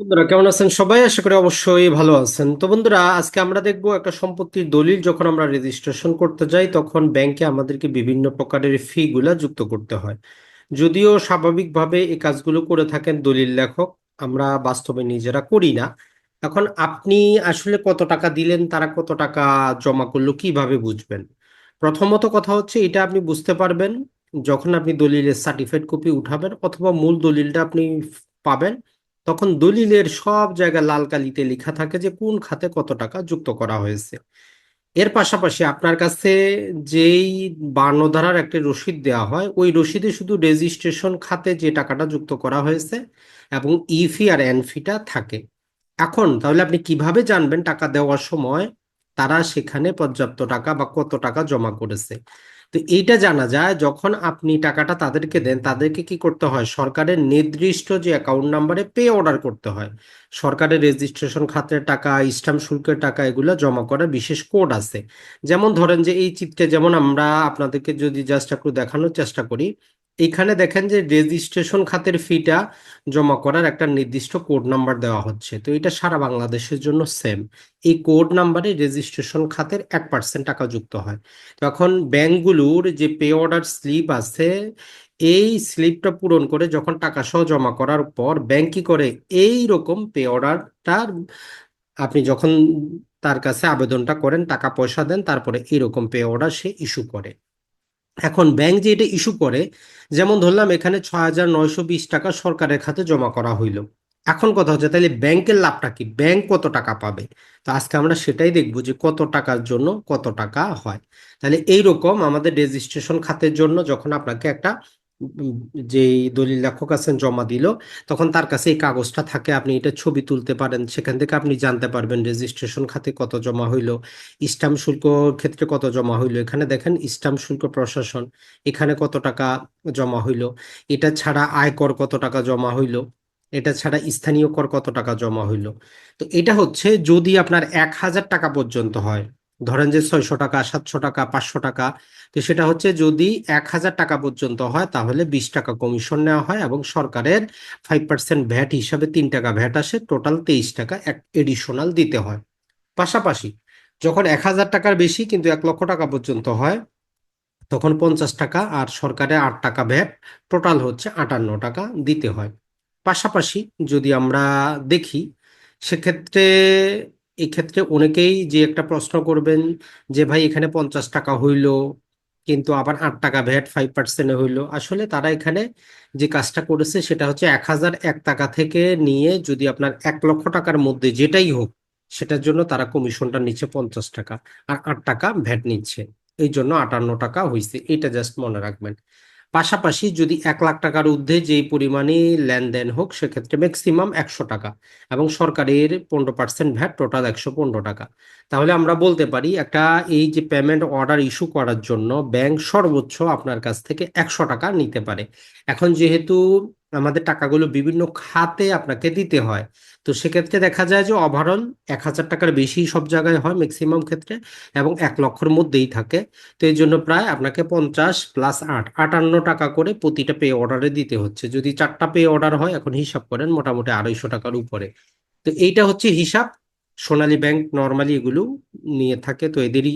বন্ধুরা, কেমন আছেন সবাই? আশা করি অবশ্যই ভালো আছেন। তো বন্ধুরা, আজকে আমরা দেখব একটা সম্পত্তির দলিল। যখন আমরা রেজিস্ট্রেশন করতে যাই, তখন ব্যাংকে আমাদেরকে বিভিন্ন প্রকারের ফি গুলা যুক্ত করতে হয়। যদিও স্বাভাবিকভাবে এই কাজগুলো করে থাকেন দলিল লেখক, আমরা বাস্তবে নিজেরা করি না। এখন আপনি আসলে কত টাকা দিলেন, তারা কত টাকা জমা করল, কীভাবে বুঝবেন? প্রথমত কথা হচ্ছে, এটা আপনি বুঝতে পারবেন। যখন আপনি দলিলের সার্টিফাইড কপি উঠাবেন, অথবা মূল দলিলটা আপনি পাবেন তখন দলিলের সব জায়গায় লাল কালিতে লেখা থাকে যে কোন খাতে কত টাকা যুক্ত করা হয়েছে। এর পাশাপাশি আপনার কাছে যেই বান্ন ধারার একটা রসিদ দেওয়া হয়, ওই রসিদে শুধু রেজিস্ট্রেশন খাতে যে টাকাটা যুক্ত করা হয়েছে এবং ইফি আর এনফিটা থাকে। এখন তাহলে আপনি কীভাবে জানবেন টাকা দেওয়ার সময় তারা সেখানে পর্যাপ্ত টাকা বা কত টাকা জমা করেছে? তো এইটা জানা যায়, যখন আপনি টাকাটা তাদেরকে দেন, তাদেরকে কি করতে হয়? সরকারের নির্দিষ্ট যে অ্যাকাউন্ট নাম্বারে পে অর্ডার করতে হয়। সরকারের রেজিস্ট্রেশন খাতের টাকা স্ট্যাম্প শুল্কের টাকা, এগুলো জমা করার বিশেষ কোড আছে। যেমন ধরেন যে, এই চিত্রে যেমন আমরা আপনাদেরকে যদি জাস্ট একটু দেখানোর চেষ্টা করি এখানে দেখেন যে রেজিস্ট্রেশন খাতের ফিটা জমা করার একটা নির্দিষ্ট কোড নাম্বার দেওয়া হচ্ছে। তো এটা সারা বাংলাদেশের জন্য সেম এই কোড নাম্বারে রেজিস্ট্রেশন খাতের এক পার্সেন্ট টাকা যুক্ত হয়। তখন ব্যাংকগুলোর যে পে অর্ডার স্লিপ আছে, এই স্লিপটা পূরণ করে যখন টাকা সহ জমা করার পর ব্যাংক কি করে? এই রকম পে অর্ডারটার আপনি যখন তার কাছে আবেদনটা করেন, টাকা পয়সা দেন, তারপরে এরকম পে অর্ডার সে ইস্যু করে। এখন ব্যাংক যে এটা ইস্যু করে, যেমন ধরলাম এখানে ছয় হাজার নয়শো বিশ টাকা সরকারের খাতে জমা করা হইল। এখন কথা হচ্ছে তাহলে ব্যাংকের লাভটা কি? ব্যাংক কত টাকা পাবে? তো আজকে আমরা সেটাই দেখব যে কত টাকার জন্য কত টাকা হয়। তাহলে এইরকম আমাদের রেজিস্ট্রেশন খাতের জন্য যখন আপনাকে একটা যে দলিল লেখক আছেন জমা দিল, তখন তার কাছে এই কাগজটা থাকে, আপনি এটা ছবি তুলতে পারেন, সেখান থেকে আপনি জানতে পারবেন রেজিস্ট্রেশন খাতে কত জমা হইল স্ট্যাম্প শুল্ক ক্ষেত্রে কত জমা হইল, এখানে দেখেন স্ট্যাম্প শুল্ক প্রশাসন, এখানে কত টাকা জমা হইল, এটা ছাড়া আয়কর কত টাকা জমা হইল, এটা ছাড়া স্থানীয় কর কত টাকা জমা হইল। তো এটা হচ্ছে যদি আপনার এক হাজার টাকা পর্যন্ত হয় ধরেন যে ছয়শো টাকা, সাতশো টাকা, পাঁচশো টাকা, তো সেটা হচ্ছে যদি এক হাজার টাকা পর্যন্ত হয়, তাহলে বিশ টাকা কমিশন নেওয়া হয় এবং সরকারের ফাইভ পার্সেন্ট ভ্যাট হিসাবে তিন টাকা ভ্যাট আসে টোটাল তেইশ টাকা এক এডিশনাল দিতে হয়। পাশাপাশি যখন এক হাজার টাকার বেশি কিন্তু এক লক্ষ টাকা পর্যন্ত হয়, তখন পঞ্চাশ টাকা আর সরকারের আট টাকা ভ্যাট টোটাল হচ্ছে আটান্ন টাকা দিতে হয়। পাশাপাশি যদি আমরা দেখি, সেক্ষেত্রে এক্ষেত্রে অনেকেই যে একটা প্রশ্ন করবেন যে, ভাই, এখানে পঞ্চাশ টাকা হইল, কিন্তু আবার আট টাকা ভ্যাট ফাইভ পার্সেন্টে হইল। আসলে তারা এখানে যে কাজটা করেছে, সেটা হচ্ছে এক হাজার এক টাকা থেকে নিয়ে যদি আপনার এক লক্ষ টাকার মধ্যে যেটাই হোক, সেটার জন্য তারা কমিশনটা নিচ্ছে পঞ্চাশ টাকা, আর আট টাকা ভ্যাট নিচ্ছে। এই জন্য আটান্ন টাকা হয়েছে এটা জাস্ট মনে রাখবেন। পাশাপাশি যদি এক লাখ টাকার ঊর্ধ্বে যেই পরিমাণে লেনদেন হোক, সেক্ষেত্রে ম্যাক্সিমাম একশো টাকা এবং সরকারের পনেরো পার্সেন্ট ভ্যাট টোটাল একশো পনেরো টাকা। তাহলে আমরা বলতে পারি, একটা এই যে পেমেন্ট অর্ডার ইস্যু করার জন্য ব্যাংক সর্বোচ্চ আপনার কাছ থেকে একশো টাকা নিতে পারে। এখন যেহেতু আমাদের টাকাগুলো বিভিন্ন খাতে আপনাকে দিতে হয়। তো সেক্ষেত্রে দেখা যায় যে ওভারঅল এক হাজার টাকার বেশি সব জায়গায় হয় ম্যাক্সিমাম ক্ষেত্রে এবং এক লক্ষর মধ্যেই থাকে। তো এই জন্য প্রায় আপনাকে পঞ্চাশ প্লাস আট, আটান্ন টাকা করে প্রতিটা পে অর্ডারে দিতে হচ্ছে। যদি চারটা পে অর্ডার হয়, এখন হিসাব করেন মোটামুটি আড়াইশো টাকার উপরে। তো এইটা হচ্ছে হিসাব। সোনালী ব্যাংক নর্মালি এগুলো নিয়ে থাকে, তো এদেরই